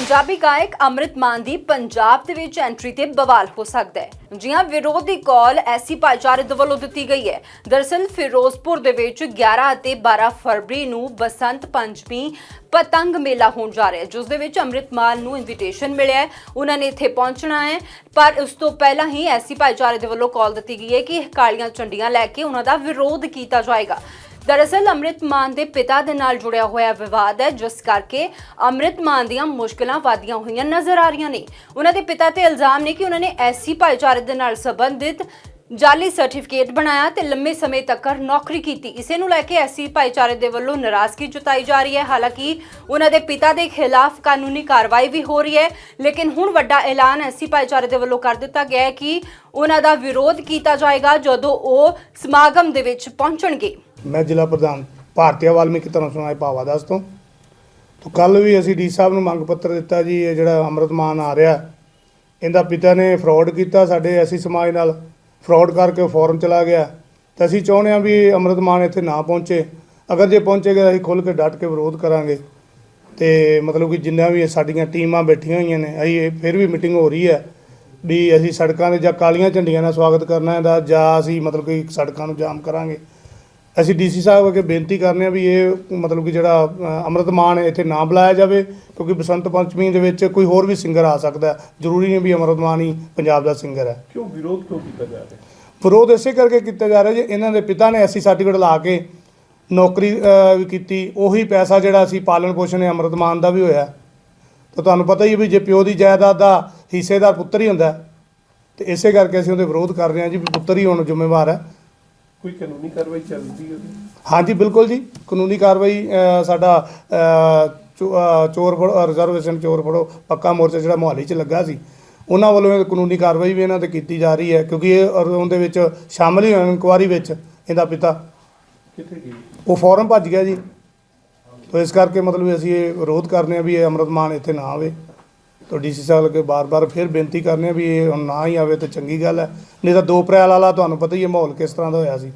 ਪੰਜਾਬੀ ਗਾਇਕ ਅੰਮ੍ਰਿਤ ਮਾਨ ਦੀ ਪੰਜਾਬ ਦੇ ਵਿੱਚ ਐਂਟਰੀ ਤੇ ਬਵਾਲ ਹੋ ਸਕਦਾ ਹੈ। ਜੀ ਵਿਰੋਧ ਦੀ ਕਾਲ ਐਸੀ ਭਾਈਚਾਰੇ ਦੇ ਵੱਲੋਂ ਦਿੱਤੀ ਗਈ ਹੈ। ਦਰਅਸਲ, ਫਿਰੋਜ਼ਪੁਰ ਦੇ ਵਿੱਚ 11 ਅਤੇ 12 ਫਰਵਰੀ ਨੂੰ ਬਸੰਤ ਪੰਚਮੀ ਪਤੰਗ ਮੇਲਾ ਹੋਣ ਜਾ ਰਿਹਾ ਹੈ, ਜਿਸ ਦੇ ਵਿੱਚ ਅੰਮ੍ਰਿਤ ਮਾਨ ਨੂੰ ਇਨਵੀਟੇਸ਼ਨ ਮਿਲਿਆ ਹੈ। ਉਹਨਾਂ ਨੇ ਇੱਥੇ ਪਹੁੰਚਣਾ ਹੈ, ਪਰ ਉਸ ਤੋਂ ਪਹਿਲਾਂ ਹੀ ਐਸੀ ਭਾਈਚਾਰੇ ਦੇ ਵੱਲੋਂ ਕਾਲ ਦਿੱਤੀ ਗਈ ਹੈ ਕਿ ਕਾਲੀਆਂ ਝੰਡੀਆਂ ਲੈ ਕੇ ਉਹਨਾਂ ਦਾ ਵਿਰੋਧ ਕੀਤਾ ਜਾਏਗਾ। ਦਰਅਸਲ ਅੰਮ੍ਰਿਤ ਮਾਨ ਦੇ ਪਿਤਾ ਦੇ ਨਾਲ ਜੁੜਿਆ ਹੋਇਆ ਵਿਵਾਦ ਹੈ, ਜਿਸ ਕਰਕੇ ਅੰਮ੍ਰਿਤ ਮਾਨ ਦੀਆਂ ਮੁਸ਼ਕਲਾਂ ਵਧੀਆਂ ਹੋਈਆਂ ਨਜ਼ਰ ਆ ਰਹੀਆਂ ਨੇ। ਉਹਨਾਂ ਦੇ ਪਿਤਾ ਤੇ ਇਲਜ਼ਾਮ ਨੇ ਕਿ ਉਹਨਾਂ ਨੇ ਐਸੀ ਭਾਈਚਾਰੇ ਦੇ ਨਾਲ ਸੰਬੰਧਿਤ ਜਾਲੀ ਸਰਟੀਫਿਕੇਟ ਬਣਾਇਆ ਤੇ ਲੰਮੇ ਸਮੇਂ ਤੱਕ ਨੌਕਰੀ ਕੀਤੀ। ਇਸੇ ਨੂੰ ਲੈ ਕੇ ਐਸੀ ਭਾਈਚਾਰੇ ਦੇ ਵੱਲੋਂ ਨਾਰਾਜ਼ਗੀ ਜਤਾਈ ਜਾ ਰਹੀ ਹੈ। ਹਾਲਾਂਕਿ ਉਹਨਾਂ ਦੇ ਪਿਤਾ ਦੇ ਖਿਲਾਫ ਕਾਨੂੰਨੀ ਕਾਰਵਾਈ ਵੀ ਹੋ ਰਹੀ ਹੈ, ਲੇਕਿਨ ਹੁਣ ਵੱਡਾ ਐਲਾਨ ਐਸੀ ਭਾਈਚਾਰੇ ਦੇ ਵੱਲੋਂ ਕਰ ਦਿੱਤਾ ਗਿਆ ਹੈ ਕਿ ਉਹਨਾਂ ਦਾ ਵਿਰੋਧ ਕੀਤਾ ਜਾਏਗਾ ਜਦੋਂ ਉਹ ਸਮਾਗਮ ਦੇ ਵਿੱਚ ਪਹੁੰਚਣਗੇ। ਮੈਂ ਜ਼ਿਲ੍ਹਾ ਪ੍ਰਧਾਨ ਭਾਰਤੀ ਵਾਲਮੀਕੀ ਧਰਮ ਸਮਾਜ ਭਾਵਾਦਾਸ ਤੋਂ। ਤੋਂ ਕੱਲ ਵੀ ਅਸੀਂ ਡੀ ਸਾਹਿਬ ਨੂੰ ਮੰਗ ਪੱਤਰ ਦਿੱਤਾ ਜੀ, ਇਹ ਜਿਹੜਾ ਅੰਮ੍ਰਿਤ ਮਾਨ ਆ ਰਿਹਾ, ਇਹਦਾ ਪਿਤਾ ਨੇ ਫਰਾਡ ਕੀਤਾ ਸਾਡੇ ਐਸੀ ਸਮਾਜ ਨਾਲ, ਫਰਾਡ ਕਰਕੇ ਉਹ ਫੋਰਮ ਚਲਾ ਗਿਆ। ਤੇ ਅਸੀਂ ਚਾਹੁੰਦੇ ਹਾਂ ਵੀ ਅੰਮ੍ਰਿਤ ਮਾਨ ਇੱਥੇ ਨਾ ਪਹੁੰਚੇ। ਅਗਰ ਜੇ ਪਹੁੰਚੇਗਾ ਅਸੀਂ ਖੁੱਲ੍ਹ ਕੇ ਡਟ ਕੇ ਵਿਰੋਧ ਕਰਾਂਗੇ। ਤੇ ਮਤਲਬ ਕਿ ਜਿੰਨਾ ਵੀ ਸਾਡੀਆਂ ਟੀਮਾਂ ਬੈਠੀਆਂ ਹੋਈਆਂ ਨੇ, ਅਸੀਂ ਇਹ ਫਿਰ ਵੀ ਮੀਟਿੰਗ ਹੋ ਰਹੀ ਹੈ ਵੀ ਅਸੀਂ ਸੜਕਾਂ 'ਤੇ ਜਾਂ ਕਾਲੀਆਂ ਝੰਡੀਆਂ ਨਾਲ ਸਵਾਗਤ ਕਰਨਾ ਹੈ ਦਾ ਜਾਂ ਅਸੀਂ ਮਤਲਬ ਕਿ ਸੜਕਾਂ ਨੂੰ ਜਾਮ ਕਰਾਂਗੇ। ਅਸੀਂ ਡੀਸੀ ਸਾਹਿਬ ਅੱਗੇ ਬੇਨਤੀ ਕਰਨੇ ਆ ਵੀ ਇਹ ਮਤਲਬ ਕਿ ਜਿਹੜਾ ਅੰਮ੍ਰਿਤ ਮਾਨ ਹੈ ਇੱਥੇ ਨਾ ਬੁਲਾਇਆ ਜਾਵੇ ਕਿਉਂਕਿ ਬਸੰਤ ਪੰਚਮੀ ਦੇ ਵਿੱਚ ਕੋਈ ਹੋਰ ਵੀ ਸਿੰਗਰ ਆ ਸਕਦਾ। ਜ਼ਰੂਰੀ ਨਹੀਂ ਵੀ ਅੰਮ੍ਰਿਤ ਮਾਨ ਹੀ ਪੰਜਾਬ ਦਾ ਸਿੰਗਰ ਹੈ। ਕਿਉਂ ਵਿਰੋਧ ਕਿਉਂ ਕੀਤਾ ਜਾ ਰਿਹਾ? ਵਿਰੋਧ ਇਸੇ ਕਰਕੇ ਕੀਤਾ ਜਾ ਰਿਹਾ ਜੀ ਇਹਨਾਂ ਦੇ ਪਿਤਾ ਨੇ ਐਸੀ ਸਰਟੀਫਿਕੇਟ ਲਾ ਕੇ ਨੌਕਰੀ ਵੀ ਕੀਤੀ ਉਹੀ ਪੈਸਾ ਜਿਹੜਾ ਸੀ ਪਾਲਣ ਪੋਸ਼ਣ ਹੈ ਅੰਮ੍ਰਿਤ ਮਾਨ ਦਾ ਵੀ ਹੋਇਆ। ਤਾਂ ਤੁਹਾਨੂੰ ਪਤਾ ਹੀ ਹੈ ਵੀ ਜੇ ਪਿਓ ਦੀ ਜਾਇਦਾਦ ਦਾ ਹਿੱਸੇਦਾਰ ਪੁੱਤਰ ਹੀ ਹੁੰਦਾ ਤੇ ਇਸੇ ਕਰਕੇ ਅਸੀਂ ਉਹਦੇ ਵਿਰੋਧ ਕਰ ਰਹੇ ਹਾਂ ਜੀ ਵੀ ਪੁੱਤਰ ਹੀ ਹੁਣ ਜ਼ਿੰਮੇਵਾਰ ਹੈ। ਕੋਈ ਕਾਨੂੰਨੀ ਕਾਰਵਾਈ ਚੱਲਦੀ ਹੈ ਹਾਂਜੀ ਬਿਲਕੁਲ ਜੀ। ਕਾਨੂੰਨੀ ਕਾਰਵਾਈ ਅ, ਸਾਡਾ ਅ, ਚੋ- ਅ, ਚੋਰ ਫੜੋ ਰਿਜ਼ਰਵੇਸ਼ਨ ਚੋਰ ਫੜੋ ਪੱਕਾ ਮੋਰਚਾ ਜਿਹੜਾ ਮੁਹਾਲੀ 'ਚ ਲੱਗਾ ਸੀ ਉਹਨਾਂ ਵੱਲੋਂ ਇਹ ਕਾਨੂੰਨੀ ਕਾਰਵਾਈ ਵੀ ਇਹਨਾਂ ਤੇ ਕੀਤੀ ਜਾ ਰਹੀ ਹੈ ਕਿਉਂਕਿ ਇਹ ਔਰ ਉਹਦੇ ਵਿੱਚ ਸ਼ਾਮਲ ਹੀ ਹੋਏ ਇਨਕੁਆਰੀ ਵਿੱਚ ਇਹਦਾ ਪਿਤਾ। ਕਿੱਥੇ ਗਈ ਉਹ ਫੌਰਨ ਭੱਜ ਗਿਆ ਜੀ। ਤੋ ਇਸ ਕਰਕੇ ਮਤਲਬ ਅਸੀਂ ਇਹ ਵਿਰੋਧ ਕਰਨੇ ਆ ਵੀ ਇਹ ਅੰਮ੍ਰਿਤ ਮਾਨ ਇੱਥੇ ਨਾ ਆਵੇ। ਤੋ ਡੀਸੀ ਸਾਹਿਬ ਅੱਗੇ ਬਾਰ-ਬਾਰ ਫਿਰ ਬੇਨਤੀ ਕਰਨੇ ਆ ਵੀ ਇਹ ਹੁਣ ਨਾ ਹੀ ਆਵੇ ਤਾਂ ਚੰਗੀ ਗੱਲ ਹੈ। ਨਹੀਂ ਤਾਂ 2 ਅਪ੍ਰੈਲ ਵਾਲਾ ਤੁਹਾਨੂੰ ਪਤਾ ਹੀ ਹੈ ਮਾਹੌਲ ਕਿਸ ਤਰ੍ਹਾਂ ਦਾ ਹੋਇਆ ਸੀ।